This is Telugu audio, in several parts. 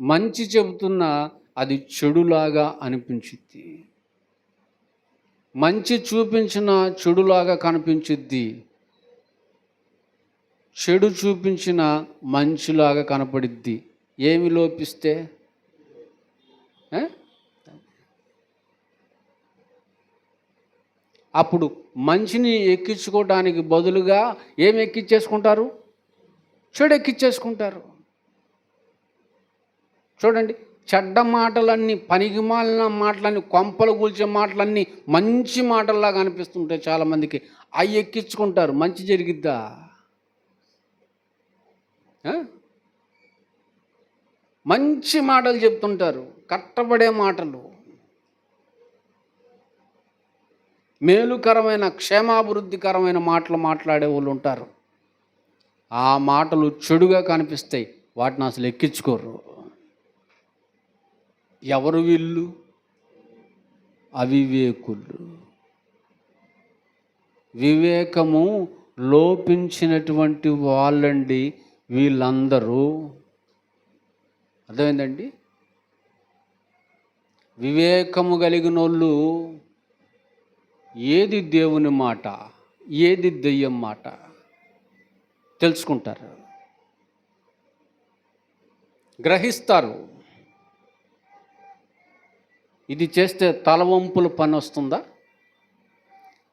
మంచి చెబుతున్నా అది చెడులాగా అనిపించుద్ది. మంచి చూపించిన చెడులాగా కనిపించుద్ది. చెడు చూపించిన మంచిలాగా కనపడిద్ది. ఏమి లోపిస్తే? అప్పుడు మంచిని ఎక్కించుకోవడానికి బదులుగా ఏమి ఎక్కించేసుకుంటారు? చెడు ఎక్కించేసుకుంటారు. చూడండి చెడ్డ మాటలన్నీ పనికిమాలిన మాటలన్నీ కొంపలు కూల్చే మాటలన్నీ మంచి మాటల్లాగా అనిపిస్తుంటాయి చాలామందికి అవి ఎక్కించుకుంటారు. మంచి జరిగిద్దా? మంచి మాటలు చెప్తుంటారు. కట్టబడే మాటలు. మేలుకరమైన క్షేమాభివృద్ధికరమైన మాటలు మాట్లాడే వాళ్ళు ఉంటారు. ఆ మాటలు చెడుగా కనిపిస్తాయి. వాటిని అసలు ఎక్కించుకోరు. ఎవరు వీళ్ళు? అవివేకులు. వివేకము లోపించినటువంటి వాళ్ళండి వీళ్ళందరూ. అర్థమైందండి? వివేకము కలిగిన వాళ్ళు ఏది దేవుని మాట ఏది దెయ్యం మాట తెలుసుకుంటారు. గ్రహిస్తారు. ఇది చేస్తే తలవంపుల పని వస్తుందా?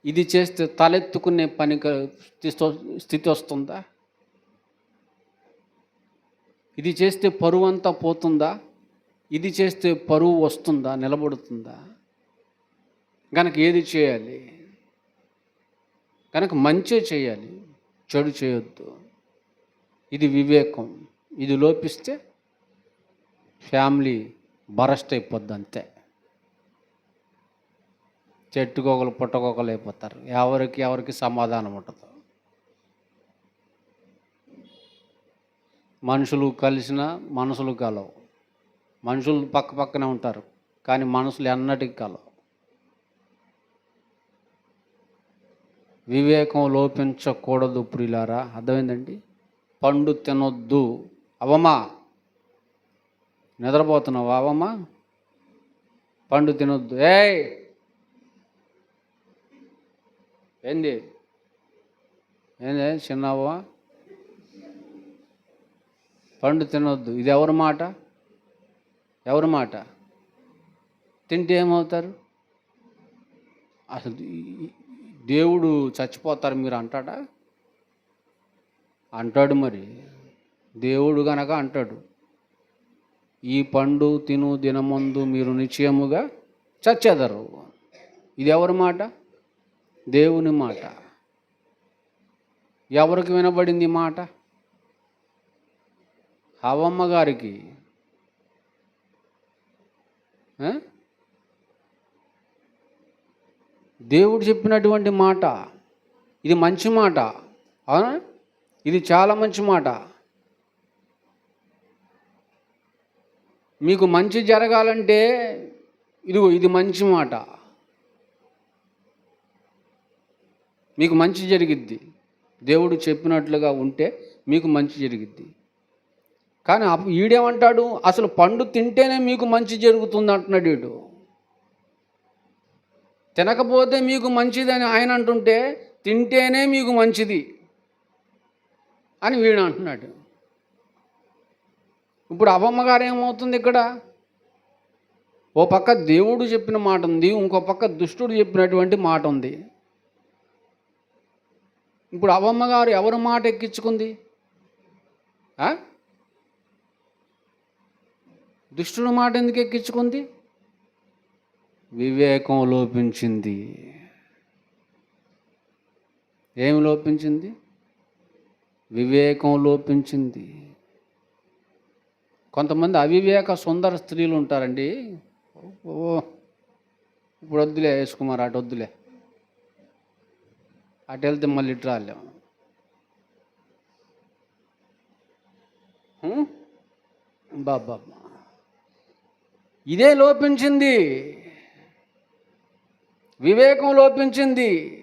ఇది చేస్తే తలెత్తుకునే పని స్థితి- స్థితి వస్తుందా? ఇది చేస్తే పరువు అంతా పోతుందా? ఇది చేస్తే పరువు వస్తుందా? నిలబడుతుందా? కనుక ఏది చేయాలి? కనుక మంచే చేయాలి చెడు చేయొద్దు. ఇది వివేకం. ఇది లోపిస్తే ఫ్యామిలీ బరస్ట్ అయిపోద్ది అంతే చెట్టుకోకలు పుట్టకోకలు అయిపోతారు. ఎవరికి ఎవరికి సమాధానం ఉండదు. మనుషులు కలిసిన మనసులు కలవు మనుషులు పక్క పక్కనే ఉంటారు కానీ మనసులు ఎన్నటికి కలవు వివేకం లోపించకూడదు ప్రియులారా. అర్థమైందండి? పండు తినొద్దు. అవమా? నిద్రపోతున్నావా? అవమా? పండు తినొద్దు. ఏయ్! ఏంది? ఏంది? చిన్నవ్వా పండు తినొద్దు. ఇది ఎవరి మాట? ఎవరి మాట? తింటే ఏమవుతారు? అసలు దేవుడు చచ్చిపోతారు మీరు అంటాడా? అంటాడు మరి. దేవుడు గనక అంటాడు ఈ పండు తిను దినమందు మీరు నిశ్చయముగా చచ్చెదరు. ఇది ఎవరి మాట? దేవుని మాట. ఎవరికి వినబడింది మాట? హవమ్మ గారికి. దేవుడు చెప్పినటువంటి మాట. ఇది మంచి మాట. అవునా? ఇది చాలా మంచి మాట. మీకు మంచి జరగాలంటే ఇదిగో ఇది మంచి మాట. మీకు మంచి జరిగిద్ది. దేవుడు చెప్పినట్లుగా ఉంటే మీకు మంచి జరిగిద్ది. కానీ అప్పుడు ఈడేమంటాడు? అసలు పండు తింటేనే మీకు మంచి జరుగుతుంది అంటున్నాడు వీడు తినకపోతే మీకు మంచిదని ఆయన అంటుంటే తింటేనే మీకు మంచిది అని వీడు అంటున్నాడు. ఇప్పుడు అవ్వమ్మ గారు ఏమవుతుంది ఇక్కడ? ఓ పక్క దేవుడు చెప్పిన మాట ఉంది ఇంకో పక్క దుష్టుడు చెప్పినటువంటి మాట ఉంది. ఇప్పుడు అవమ్మగారు ఎవరు మాట ఎక్కించుకుంది? ఆ? దుష్టుడు మాట ఎందుకు ఎక్కించుకుంది? వివేకం లోపించింది. ఏమి లోపించింది? వివేకం లోపించింది. కొంతమంది అవివేక సుందర స్త్రీలు ఉంటారండి. ఓ ఇప్పుడు వద్దులే వేసుకుమార్ అటు వద్దులే. అటు వెళ్తే మళ్ళీ ఇటు రాలేం బాబా ఇదే లోపించింది. వివేకం లోపించింది.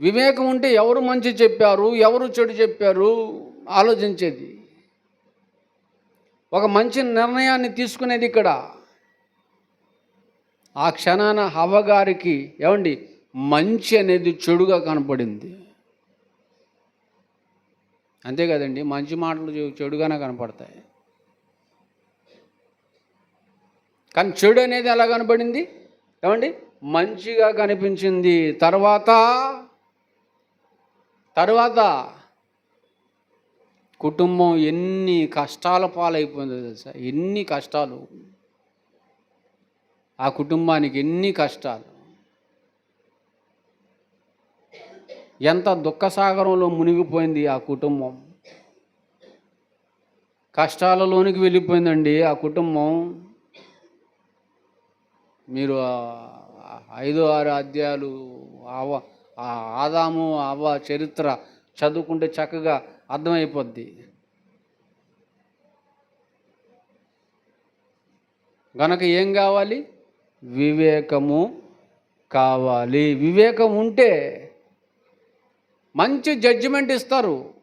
వివేకం ఉంటే ఎవరు మంచి చెప్పారు? ఎవరు చెడు చెప్పారు? ఆలోచించేది. ఒక మంచి నిర్ణయాన్ని తీసుకునేది ఇక్కడ. ఆ క్షణాన హవ్వగారికి ఏమండి? మంచి అనేది చెడుగా కనపడింది. అంతే కదండి మంచి మాటలు చెడుగానే కనపడతాయి. కానీ చెడు అనేది ఎలా కనపడింది? ఏమండి? మంచిగా కనిపించింది. తర్వాత తర్వాత కుటుంబం ఎన్ని కష్టాల పాలైపోయిందో తెలుసా? ఎన్ని కష్టాలు. ఆ కుటుంబానికి ఎన్ని కష్టాలు? ఎంత దుఃఖసాగరంలో మునిగిపోయింది ఆ కుటుంబం? కష్టాలలోనికి వెళ్ళిపోయిందండి ఆ కుటుంబం. మీరు ఐదు ఆరు అధ్యాయాలు అవ ఆ ఆదాము అవ్వ చరిత్ర చదువుకుంటే చక్కగా అర్థమైపోద్ది. గనక ఏం కావాలి? వివేకము కావాలి. వివేకం ఉంటే మంచి జడ్జిమెంట్ ఇస్తారు.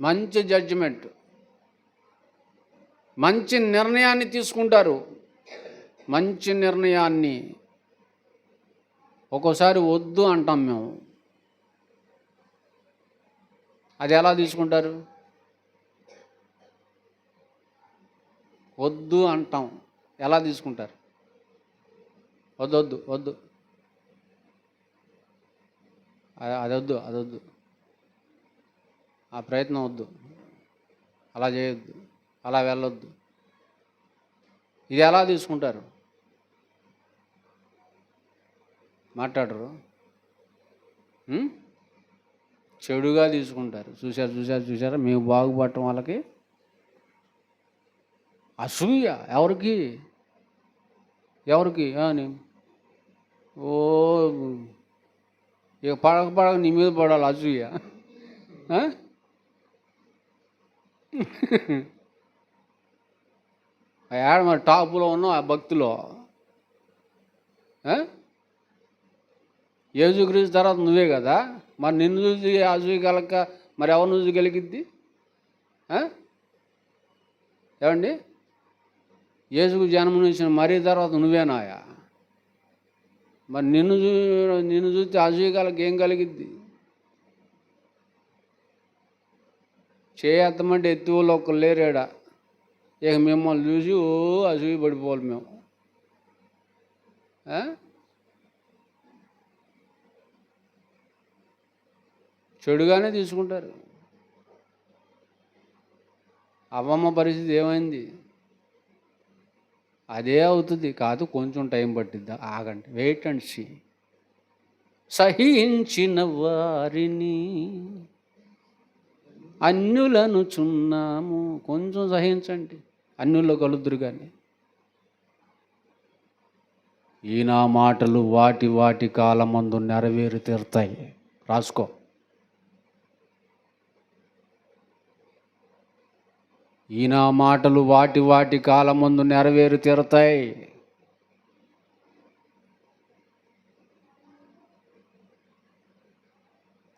మంచి జడ్జిమెంట్ మంచి నిర్ణయాన్ని తీసుకుంటారు. మంచి నిర్ణయాన్ని ఒక్కోసారి వద్దు అంటాం మేము. అది ఎలా తీసుకుంటారు? వద్దు అంటాం. ఎలా తీసుకుంటారు? వద్దు వద్దు వద్దు. అ- అదొద్దు అదొద్దు. ఆ ప్రయత్నం వద్దు. అలా చేయొద్దు. అలా వెళ్ళొద్దు. ఇది ఎలా తీసుకుంటారు? మాట్లాడరు. చెడుగా తీసుకుంటారు. చూశారు చూశారు చూసారా మేము బాగుపడటం వాళ్ళకి అసూయ. ఎవరికి? ఎవరికి? అని ఓ ఇక పడక పడక నీ మీద పడాలి అసూయ. ఆ? ఏడ మరి టాపులో ఉన్నాం ఆ భక్తిలో? ఆ? యేసుక్రీస్తు తర్వాత నువ్వే కదా? మరి నిన్ను చూసి అసూయ కలక మరి ఎవరు చూసి కలిగిద్ది ఏమండి? యేసుకు జన్మనిచ్చిన మరీ తర్వాత నువ్వేనాయా మరి నిన్ను చూ నిన్ను చూస్తే అసూయ కలక ఏం కలిగిద్ది? చేయత్తమంటే ఎత్తు వాళ్ళు ఒక్కరు లేరాడా? ఇక మిమ్మల్ని చూసి ఓ అసూయ పడిపోవాలి మేము. చెడుగానే తీసుకుంటారు. అవ్వమ్మ పరిస్థితి ఏమైంది? అదే అవుతుంది. కాదు కొంచెం టైం పట్టిద్దా? ఆగండి. Wait and see. సహించిన వారిని అన్యులను చున్నాము. కొంచెం సహించండి. అన్యుల్లో కలుద్దురు కానీ ఈనా మాటలు వాటి వాటి కాలమందు నెరవేరు తీరుతాయి. రాసుకో. ఈయన మాటలు వాటి వాటి కాలమందు నెరవేరు తీరుతాయి.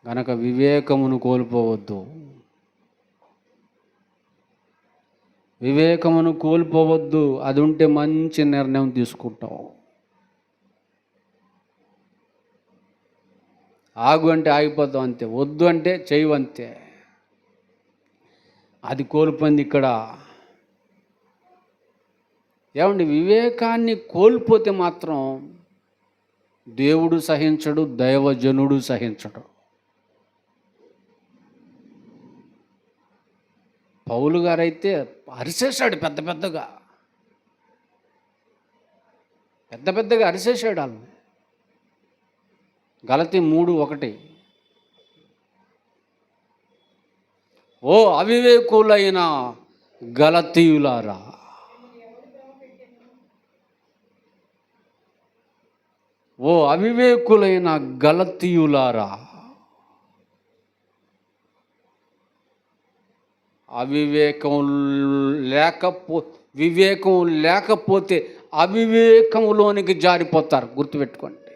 కనుక వివేకమును కోల్పోవద్దు. వివేకమును కోల్పోవద్దు. అది ఉంటే మంచి నిర్ణయం తీసుకుంటాం ఆగు అంటే ఆగిపోతాం అంతే. వద్దు అంటే చేయవంతే అది కోల్పోయింది ఇక్కడ. ఏమండి వివేకాన్ని కోల్పోతే మాత్రం దేవుడు సహించడు దైవజనుడు సహించడు. పౌలు గారైతే అరిసేశాడు పెద్ద పెద్దగా. పెద్ద పెద్దగా అరిసేశాడు వాళ్ళని గలతి మూడు ఒకటి. ఓ అవివేకులైన గలతీయులారా. ఓ అవివేకులైన గలతీయులారా. అవివేకం లేకపో వివేకం లేకపోతే అవివేకంలోనికి జారిపోతారు. గుర్తుపెట్టుకోండి.